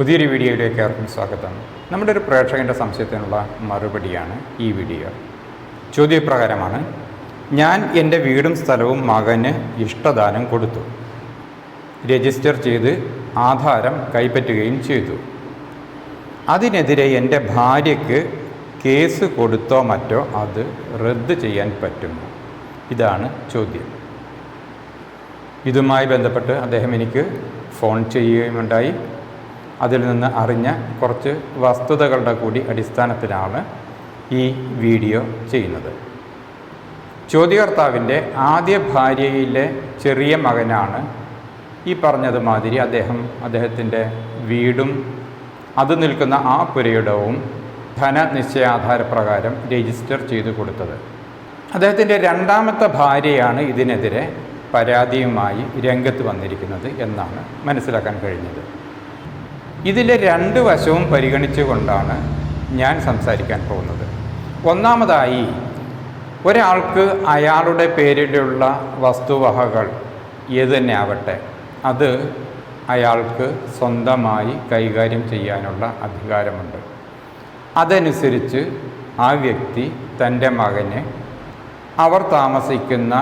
പുതിയൊരു വീഡിയോയിലേക്ക് ഏവർക്കും സ്വാഗതം. നമ്മുടെ ഒരു പ്രേക്ഷകന്റെ സംശയത്തിനുള്ള മറുപടിയാണ് ഈ വീഡിയോ. ചോദ്യപ്രകാരമാണ് ഞാൻ എന്റെ വീടും സ്ഥലവും മകന് ഇഷ്ടദാനം കൊടുത്തു. രജിസ്റ്റർ ചെയ്ത് ആധാരം കൈപ്പറ്റുകയും ചെയ്തു. അതിനെതിരെ എന്റെ ഭാര്യയ്ക്ക് കേസ് കൊടുത്തോ മറ്റോ അത് റദ്ദ് ചെയ്യാൻ പറ്റുമോ? ഇതാണ് ചോദ്യം. ഇതുമായി ബന്ധപ്പെട്ട് അദ്ദേഹം എനിക്ക് ഫോൺ ചെയ്യുകയുമുണ്ടായി. അതിൽ നിന്ന് അറിഞ്ഞ കുറച്ച് വസ്തുതകളുടെ കൂടി അടിസ്ഥാനത്തിലാണ് ഈ വീഡിയോ ചെയ്യുന്നത്. ചോദ്യകർത്താവിന്റെ ആദ്യ ഭാര്യയിലെ ചെറിയ മകനാണ് ഈ പറഞ്ഞതുമാതിരി അദ്ദേഹം അദ്ദേഹത്തിന്റെ വീടും അത് നിൽക്കുന്ന ആ പുരയിടവും ധനനിശ്ചയാധാരപ്രകാരം രജിസ്റ്റർ ചെയ്തു കൊടുത്തത്. അദ്ദേഹത്തിന്റെ രണ്ടാമത്തെ ഭാര്യയാണ് ഇതിനെതിരെ പരാതിയുമായി രംഗത്ത് വന്നിരിക്കുന്നത് എന്നാണ് മനസ്സിലാക്കാൻ കഴിഞ്ഞത്. ഇതിലെ രണ്ട് വശവും പരിഗണിച്ചുകൊണ്ടാണ് ഞാൻ സംസാരിക്കാൻ പോകുന്നത്. ഒന്നാമതായി ഒരാൾക്ക് അയാളുടെ പേരിലുള്ള വസ്തുവകകൾ ഏത് തന്നെ ആവട്ടെ അത് അയാൾക്ക് സ്വന്തമായി കൈകാര്യം ചെയ്യാനുള്ള അധികാരമുണ്ട്. അതനുസരിച്ച് ആ വ്യക്തി തന്റെ മകന് അവർ താമസിക്കുന്ന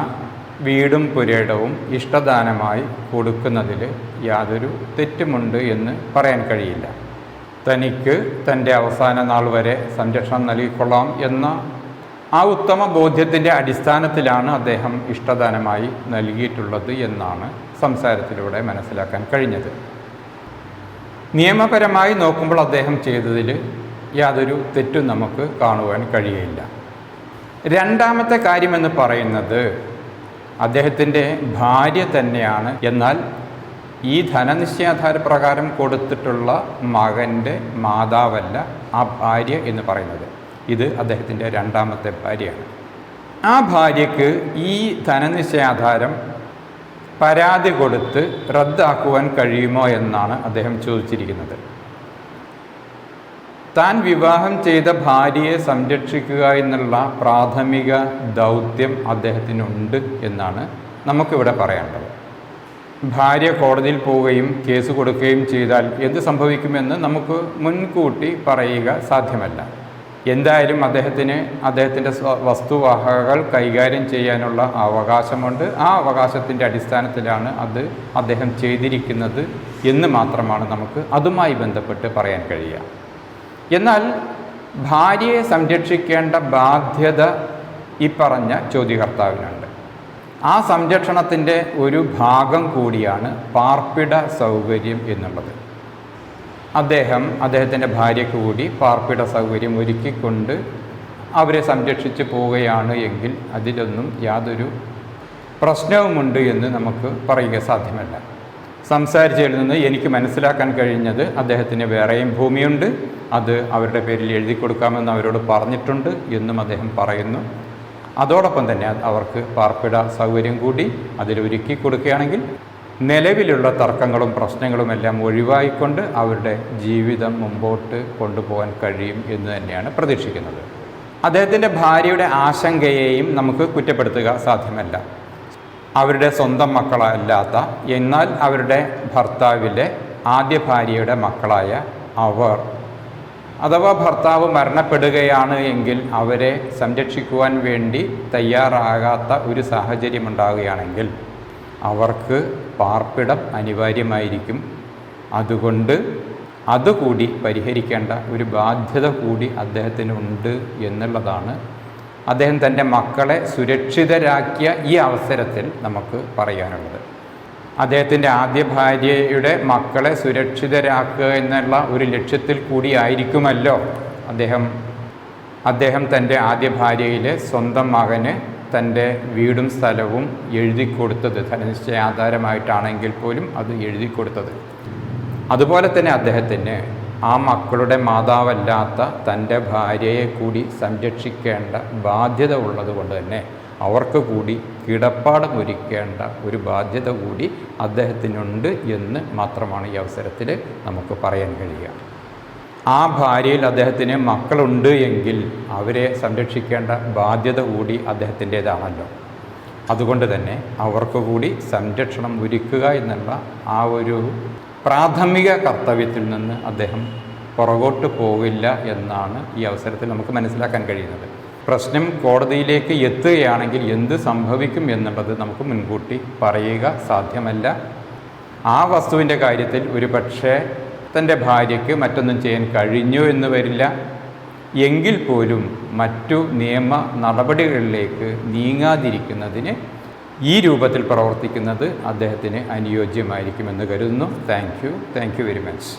വീടും പുരയിടവും ഇഷ്ടദാനമായി കൊടുക്കുന്നതിൽ യാതൊരു തെറ്റുമുണ്ട് എന്ന് പറയാൻ കഴിയില്ല. തനിക്ക് തന്റെ അവസാന നാൾ വരെ സംരക്ഷണം നൽകിക്കൊള്ളാം എന്ന ആ ഉത്തമ ബോധ്യത്തിന്റെ അടിസ്ഥാനത്തിലാണ് അദ്ദേഹം ഇഷ്ടദാനമായി നൽകിയിട്ടുള്ളത് എന്നാണ് സംസാരത്തിലൂടെ മനസ്സിലാക്കാൻ കഴിഞ്ഞത്. നിയമപരമായി നോക്കുമ്പോൾ അദ്ദേഹം ചെയ്തതിൽ യാതൊരു തെറ്റും നമുക്ക് കാണുവാൻ കഴിയില്ല. രണ്ടാമത്തെ കാര്യമെന്ന് പറയുന്നത് അദ്ദേഹത്തിന്റെ ഭാര്യ തന്നെയാണ്. എന്നാൽ ഈ ധനനിശ്ചയാധാര പ്രകാരം കൊടുത്തിട്ടുള്ള മകന്റെ മാതാവല്ല ആ ഭാര്യ എന്ന് പറയുന്നത്. ഇത് അദ്ദേഹത്തിന്റെ രണ്ടാമത്തെ ഭാര്യയാണ്. ആ ഭാര്യയ്ക്ക് ഈ ധനനിശ്ചയാധാരം പരാതി കൊടുത്ത് റദ്ദാക്കുവാൻ കഴിയുമോ എന്നാണ് അദ്ദേഹം ചോദിച്ചിരിക്കുന്നത്. താൻ വിവാഹം ചെയ്ത ഭാര്യയെ സംരക്ഷിക്കുക എന്നുള്ള പ്രാഥമിക ദൗത്യം അദ്ദേഹത്തിനുണ്ട് എന്നാണ് നമുക്കിവിടെ പറയേണ്ടത്. ഭാര്യ കോടതിയിൽ പോവുകയും കേസ് കൊടുക്കുകയും ചെയ്താൽ എന്ത് സംഭവിക്കുമെന്ന് നമുക്ക് മുൻകൂട്ടി പറയുക സാധ്യമല്ല. എന്തായാലും അദ്ദേഹത്തിന് അദ്ദേഹത്തിന്റെ വസ്തുവാഹകൾ കൈകാര്യം ചെയ്യാനുള്ള അവകാശമുണ്ട്. ആ അവകാശത്തിന്റെ അടിസ്ഥാനത്തിലാണ് അത് അദ്ദേഹം ചെയ്തിരിക്കുന്നത് എന്ന് മാത്രമാണ് നമുക്ക് അതുമായി ബന്ധപ്പെട്ട് പറയാൻ കഴിയുക. എന്നാൽ ഭാര്യയെ സംരക്ഷിക്കേണ്ട ബാധ്യത ഈ പറഞ്ഞ ചോദ്യകർത്താവിനുണ്ട്. ആ സംരക്ഷണത്തിന്റെ ഒരു ഭാഗം കൂടിയാണ് പാർപ്പിട സൗകര്യം എന്നുള്ളത്. അദ്ദേഹം അദ്ദേഹത്തിന്റെ ഭാര്യയ്ക്ക് കൂടി പാർപ്പിട സൗകര്യം ഒരുക്കിക്കൊണ്ട് അവരെ സംരക്ഷിച്ച് പോവുകയാണ് എങ്കിൽ അതിലൊന്നും യാതൊരു പ്രശ്നവുമുണ്ട് എന്ന് നമുക്ക് പറയുക സാധ്യമല്ല. സംസാരിച്ചതിൽ നിന്ന് എനിക്ക് മനസ്സിലാക്കാൻ കഴിഞ്ഞത് അദ്ദേഹത്തിന് വേറെയും ഭൂമിയുണ്ട്. അത് അവരുടെ പേരിൽ എഴുതി കൊടുക്കാമെന്ന് അവരോട് പറഞ്ഞിട്ടുണ്ട് എന്നും അദ്ദേഹം പറയുന്നു. അതോടൊപ്പം തന്നെ അവർക്ക് പാർപ്പിട സൗകര്യം കൂടി അതിലൊരുക്കി കൊടുക്കുകയാണെങ്കിൽ നിലവിലുള്ള തർക്കങ്ങളും പ്രശ്നങ്ങളും എല്ലാം ഒഴിവായിക്കൊണ്ട് അവരുടെ ജീവിതം മുമ്പോട്ട് കൊണ്ടുപോകാൻ കഴിയും എന്ന് തന്നെയാണ് പ്രതീക്ഷിക്കുന്നത്. അദ്ദേഹത്തിന്റെ ഭാര്യയുടെ ആശങ്കയെയും നമുക്ക് കുറ്റപ്പെടുത്തുക സാധ്യമല്ല. അവരുടെ സ്വന്തം മക്കളല്ലാത്ത എന്നാൽ അവരുടെ ഭർത്താവിലെ ആദ്യ ഭാര്യയുടെ മക്കളായ അവർ. അഥവാ ഭർത്താവ് മരണപ്പെടുകയാണ് എങ്കിൽ അവരെ സംരക്ഷിക്കുവാൻ വേണ്ടി തയ്യാറാകാത്ത ഒരു സാഹചര്യം ഉണ്ടാകുകയാണെങ്കിൽ അവർക്ക് പാർപ്പിടം അനിവാര്യമായിരിക്കും. അതുകൊണ്ട് അതുകൂടി പരിഹരിക്കേണ്ട ഒരു ബാധ്യത കൂടി അദ്ദേഹത്തിനുണ്ട് എന്നുള്ളതാണ് അദ്ദേഹം തന്റെ മക്കളെ സുരക്ഷിതരാക്കിയ ഈ അവസരത്തിൽ നമുക്ക് പറയാനുള്ളത്. അദ്ദേഹത്തിന്റെ ആദ്യ ഭാര്യയുടെ മക്കളെ സുരക്ഷിതരാക്കുക എന്നുള്ള ഒരു ലക്ഷ്യത്തിൽ കൂടിയായിരിക്കുമല്ലോ അദ്ദേഹം. അദ്ദേഹം തന്റെ ആദ്യ ഭാര്യയിലെ സ്വന്തം മകന് തന്റെ വീടും സ്ഥലവും എഴുതി കൊടുത്തത് ധനനിശ്ചയ ആധാരമായിട്ടാണെങ്കിൽ പോലും അത് എഴുതി കൊടുത്തത്. അതുപോലെ തന്നെ അദ്ദേഹത്തിന് ആ മക്കളുടെ മാതാവല്ലാത്ത തന്റെ ഭാര്യയെ കൂടി സംരക്ഷിക്കേണ്ട ബാധ്യത ഉള്ളത് കൊണ്ട് തന്നെ അവർക്ക് കൂടി കിടപ്പാടം ഒരുക്കേണ്ട ഒരു ബാധ്യത കൂടി അദ്ദേഹത്തിനുണ്ട് എന്ന് മാത്രമാണ് ഈ അവസരത്തിൽ നമുക്ക് പറയാൻ കഴിയുക. ആ ഭാര്യയിൽ അദ്ദേഹത്തിന് മക്കളുണ്ട് എങ്കിൽ അവരെ സംരക്ഷിക്കേണ്ട ബാധ്യത കൂടി അദ്ദേഹത്തിന്റേതാണല്ലോ. അതുകൊണ്ട് തന്നെ അവർക്ക് കൂടി സംരക്ഷണം ഒരുക്കുക എന്നുള്ള ആ ഒരു പ്രാഥമിക കർത്തവ്യത്തിൽ നിന്ന് അദ്ദേഹം പുറകോട്ട് പോകില്ല എന്നാണ് ഈ അവസരത്തിൽ നമുക്ക് മനസ്സിലാക്കാൻ കഴിയുന്നത്. പ്രശ്നം കോടതിയിലേക്ക് എത്തുകയാണെങ്കിൽ എന്ത് സംഭവിക്കും എന്നുള്ളത് നമുക്ക് മുൻകൂട്ടി പറയുക സാധ്യമല്ല. ആ വസ്തുവിന്റെ കാര്യത്തിൽ ഒരു പക്ഷേ തന്റെ ഭാര്യയ്ക്ക് മറ്റൊന്നും ചെയ്യാൻ കഴിഞ്ഞു എന്ന് വരില്ല. എങ്കിൽ പോലും മറ്റു നിയമ നടപടികളിലേക്ക് നീങ്ങാതിരിക്കുന്നതിന് ഈ രൂപത്തിൽ പ്രവർത്തിക്കുന്നത് അദ്ദേഹത്തിന് അനുയോജ്യമായിരിക്കുമെന്ന് കരുതുന്നു. Thank you thank you very much